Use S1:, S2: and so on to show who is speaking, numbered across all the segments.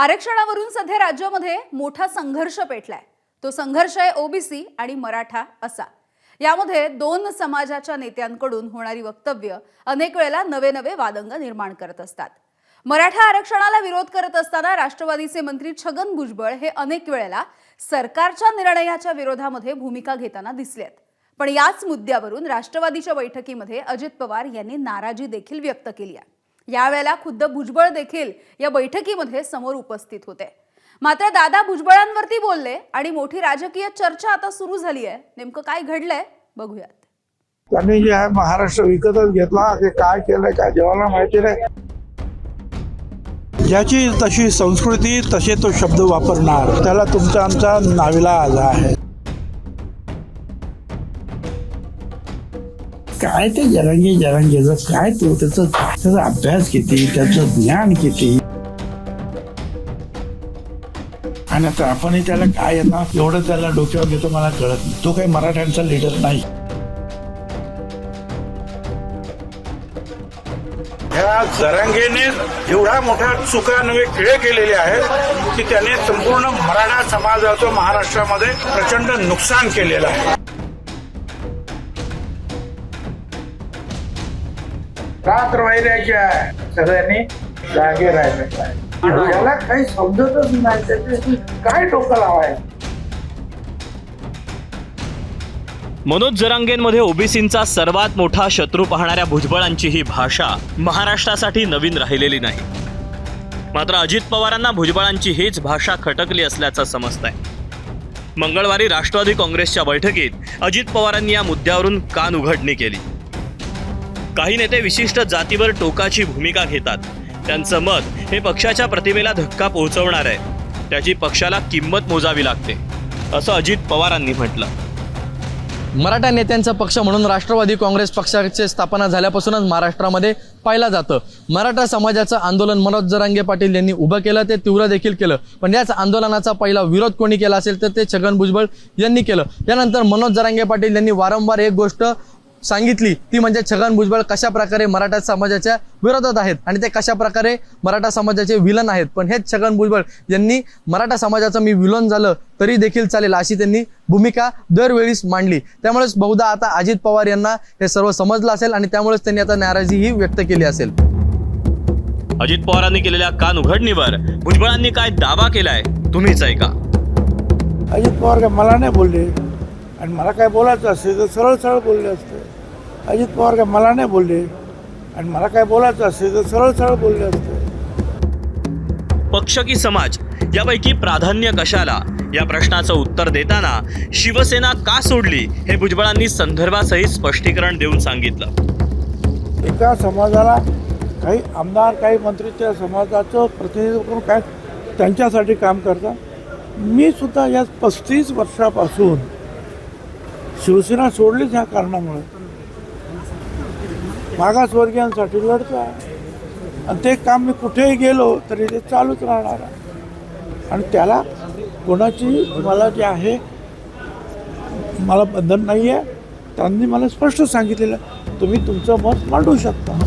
S1: आरक्षणावरून सध्या राज्यामध्ये मोठा संघर्ष पेटलाय. तो संघर्ष आहे ओबीसी आणि मराठा असा. यामध्ये दोन समाजाच्या नेत्यांकडून होणारी वक्तव्य अनेक वेळेला नवे नवे वादंग निर्माण करत असतात. मराठा आरक्षणाला विरोध करत असताना राष्ट्रवादीचे मंत्री छगन भुजबळ हे अनेक वेळेला सरकारच्या निर्णयाच्या विरोधामध्ये भूमिका घेताना दिसलेत. पण याच मुद्द्यावरून राष्ट्रवादीच्या बैठकीमध्ये अजित पवार यांनी नाराजी देखील व्यक्त केली आहे. यावेळेला खुद्द भुजबळ देखील या बैठकीमध्ये समोर उपस्थित होते. मात्र दादा भुजबळांवरती बोलले आणि मोठी राजकीय चर्चा आता सुरू झाली आहे नेमकं काय घडलंय बघूयात.
S2: त्यांनी जे आहे महाराष्ट्र विकतच घेतला. ते काय केलंय काय जेव्हा माहिती नाही. ज्याची तशी संस्कृती तसे तो शब्द वापरणार. त्याला तुमचा आमचा नाविलाज आहे. काय ते जरंगी जरंगीचं काय तो त्याचा त्याचा अभ्यास किती त्याचं ज्ञान किती? आणि आता आपणही त्याला काय येणार एवढं त्याला डोक्यावर घेतो मला कळत नाही. तो काही मराठ्यांचा लीडर नाही.
S3: ह्या जरांगेने एवढा मोठा चुका नवे खेळ केलेले आहेत की त्याने संपूर्ण मराठा समाजाचं महाराष्ट्रामध्ये प्रचंड नुकसान केलेलं आहे.
S2: रात्र वैराग्य आहे. सगळ्यांनी जागे आहे त्याला काही समजतच नाही त्याच्याशी काय डोकं लावायचं?
S4: मनोज जरांगेंमध्ये ओबीसींचा सर्वात मोठा शत्रू पाहणाऱ्या भुजबळांची ही भाषा महाराष्ट्रासाठी नवीन राहिलेली नाही. मात्र अजित पवारांना भुजबळांची हीच भाषा खटकली असल्याचं समजत आहे मंगळवारी राष्ट्रवादी काँग्रेसच्या बैठकीत अजित पवारांनी या मुद्द्यावरून कान उघडणी केली. काही नेते विशिष्ट जातीवर टोकाची भूमिका घेतात. त्यांचं मत हे पक्षाच्या प्रतिमेला धक्का पोहोचवणार आहे. त्याची पक्षाला किंमत मोजावी लागते असं अजित पवारांनी म्हटलं.
S5: मराठा नेत्यांचा पक्ष म्हणून राष्ट्रवादी काँग्रेस पक्षाची स्थापना झाल्यापासूनच महाराष्ट्रामध्ये पाहिलं जातं. मराठा समाजाचं आंदोलन मनोज जरांगे पाटील यांनी उभं केलं ते तीव्र देखील केलं. पण याच आंदोलनाचा पहिला विरोध कोणी केला असेल तर ते छगन भुजबळ यांनी केलं. यानंतर मनोज जरांगे पाटील यांनी वारंवार एक गोष्ट सांगितली. ती म्हणजे छगन भुजबळ कशा प्रकारे मराठा समाजाच्या विरोधात आहेत आणि ते कशा प्रकारे मराठा समाजाचे विलन आहेत. पण हेच छगन भुजबळ यांनी मराठा समाजाचं मी विलन झालं तरी देखील चालेल अशी त्यांनी भूमिका दरवेळीस मांडली. त्यामुळेच बहुधा आता अजित पवार यांना हे सर्व समजलं असेल आणि त्यामुळेच त्यांनी आता नाराजीही व्यक्त केली असेल.
S4: अजित पवारांनी केलेल्या कान उघडणीवर भुजबळांनी काय दावा केलाय तुम्हीच ऐका.
S2: अजित पवार मला नाही बोलले. आणि मला काय बोलायचं असेल तर सरळ सरळ बोलले असते. अजित पवार काय मला नाही बोलले. आणि मला काय बोलायचं असेल तर सरळ सरळ बोलले असते.
S4: पक्ष की समाज यापैकी प्राधान्य कशाला? या प्रश्नाचं उत्तर देताना शिवसेना का सोडली हे भुजबळांनी संदर्भासहित स्पष्टीकरण देऊन सांगितलं.
S2: एका समाजाला काही आमदार काही मंत्री त्या समाजाचं प्रतिनिधित्व करून काय त्यांच्यासाठी काम करतात. मी सुद्धा या पस्तीस वर्षापासून शिवसेना सोडलीच ह्या कारणामुळे. मागासवर्गीयांसाठी लढतो आहे आणि ते काम मी कुठेही गेलो तरी ते चालूच राहणार आहे. आणि त्याला कोणाची मला जे आहे मला बंधन नाही आहे त्यांनी मला स्पष्ट सांगितलेलं तुम्ही तुमचं मत मांडू शकता.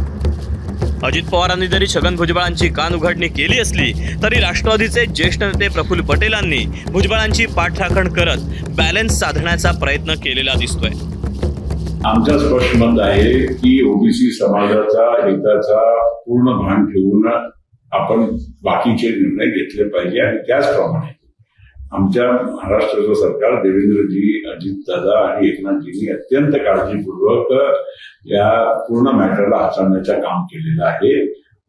S4: अजित पवारांनी जरी छगन भुजबळांची कान उघडणी केली असली तरी राष्ट्रवादीचे ज्येष्ठ नेते प्रफुल्ल पटेलांनी भुजबळांची पाठराखण करत बॅलन्स साधण्याचा प्रयत्न केलेला दिसतोय.
S6: आमचा स्पष्ट मत आहे की ओबीसी समाजाचा हिताचा पूर्ण भान ठेवून आपण बाकीचे निर्णय घेतले पाहिजे आणि त्याचप्रमाणे आमच्या महाराष्ट्राचं सरकार देवेंद्रजी अजितदादा आणि एकनाथजींनी अत्यंत काळजीपूर्वक या पूर्ण मॅटरला हाताळण्याचं काम केलेलं आहे.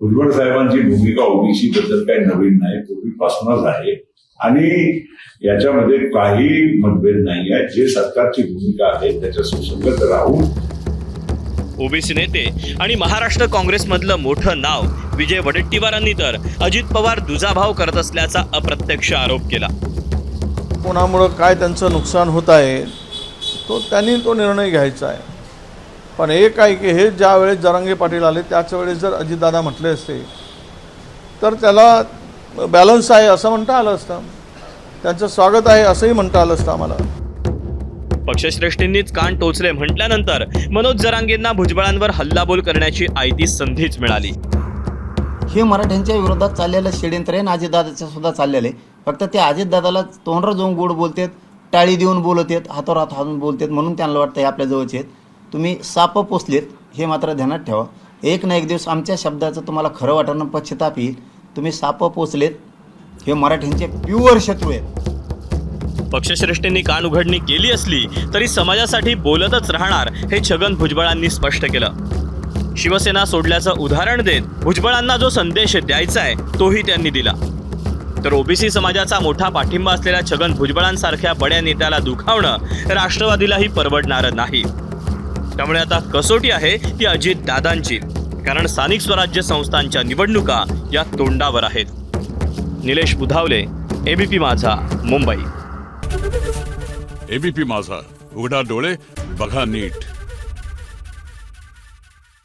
S6: भुजबळ साहेबांची भूमिका ओबीसी बद्दल काही नवीन नाही पूर्वीपासूनच आहे. आणि याच्यामध्ये काही मतभेद नाही आहे. जे सरकारची भूमिका आहे त्याच्या सुसंगत राहून
S4: ओबीसी नेते आणि महाराष्ट्र काँग्रेसमधलं मोठं नाव विजय वडेट्टीवारांनी तर अजित पवार दुजाभाव करत असल्याचा अप्रत्यक्ष आरोप केला.
S7: कोणामुळं काय त्यांचं नुकसान होत आहे तो त्यांनी तो निर्णय घ्यायचा आहे. पण एक आहे की हे ज्या वेळेस जरांगे पाटील आले त्याच वेळेस जर अजितदादा म्हटले असते तर त्याला बॅलन्स आहे असं म्हणता आलं असतं. त्यांचं स्वागत आहे असंही म्हणता आलं असतं आम्हाला.
S4: पक्षश्रेष्ठींनीच कान टोचले म्हटल्यानंतर मनोज जरांगेंना भुजबळांवर हल्लाबोल करण्याची आयती संधीच मिळाली.
S8: हे मराठ्यांच्या विरोधात चाललेलं षडयंत्र आहे आणि अजितदादाचं सुद्धा चाललेलं आहे. फक्त ते अजितदादाला तोंडर जाऊन गोड बोलतात टाळी देऊन बोलत आहेत हातावर हात हातून बोलतात म्हणून त्यांना वाटतं हे आपल्या जवळचे आहेत. तुम्ही साप पोचलेत हे मात्र ध्यानात ठेवा. एक ना एक दिवस आमच्या शब्दाचं तुम्हाला खरं वाटणं पश्चिताप येईल. तुम्ही साप पोचलेत हे मराठींचे प्युअर शत्रू आहेत.
S4: पक्षश्रेष्ठींनी कान उघडणी केली असली तरी समाजासाठी बोलतच राहणार हे छगन भुजबळांनी स्पष्ट केलं. शिवसेना सोडल्याचं उदाहरण देत भुजबळांना जो संदेश द्यायचा आहे तोही त्यांनी दिला. तर ओबीसी समाजाचा मोठा पाठिंबा असलेल्या छगन भुजबळांसारख्या बड्या नेत्याला दुखावणं राष्ट्रवादीलाही परवडणारं नाही. त्यामुळे आता कसोटी आहे ती अजित दादांची कारण स्थानिक स्वराज्य संस्थांच्या निवडणुका या तोंडावर आहेत. निलेश बुधावले एबीपी माझा मुंबई.
S9: एबीपी माझा उघडा डोळे बघा नीट.